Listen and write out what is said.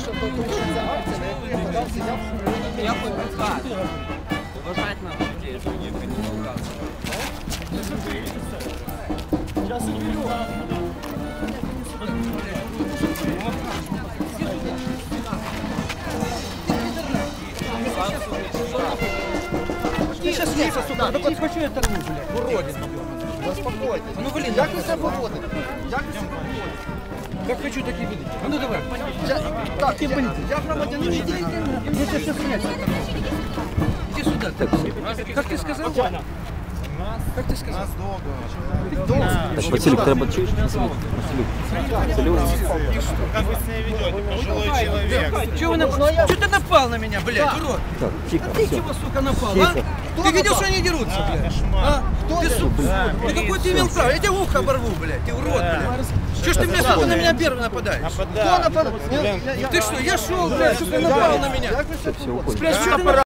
що, тому що ця акція, на яку я подався, я Я хоть адвокат. Уважать надо людей, что не толкаться. Ты сейчас лица, сука, только хочу я торгую, блядь, уродина. заспокойтесь. Ну, блин, Як ви себе поводите? Як ви себе поводите? Как хочу, так и буду. А ну давай. Я, так, я, я громадянин. Я тебя сейчас снять. Иди сюда. ты. Как ты сказал? Как ты сказал? Так, Василик, треба чуєш? Василик, Василик. Как вы себя ведете, пожилой человек? Чего, вы нап- ты напал на меня, блядь, урод? Так, тихо, Ты все. чего, сука, напал, а? Ты видел, что они дерутся, блядь? А? Ты, сука, ты какой ты имел право? Я тебе ухо оборву, блядь, ты урод, блядь. Чё ж ты мне, сука, на меня первый нападаешь? Я, я, я, Ты что, я шел, блядь, сука, напал на меня. себе Все, уходь.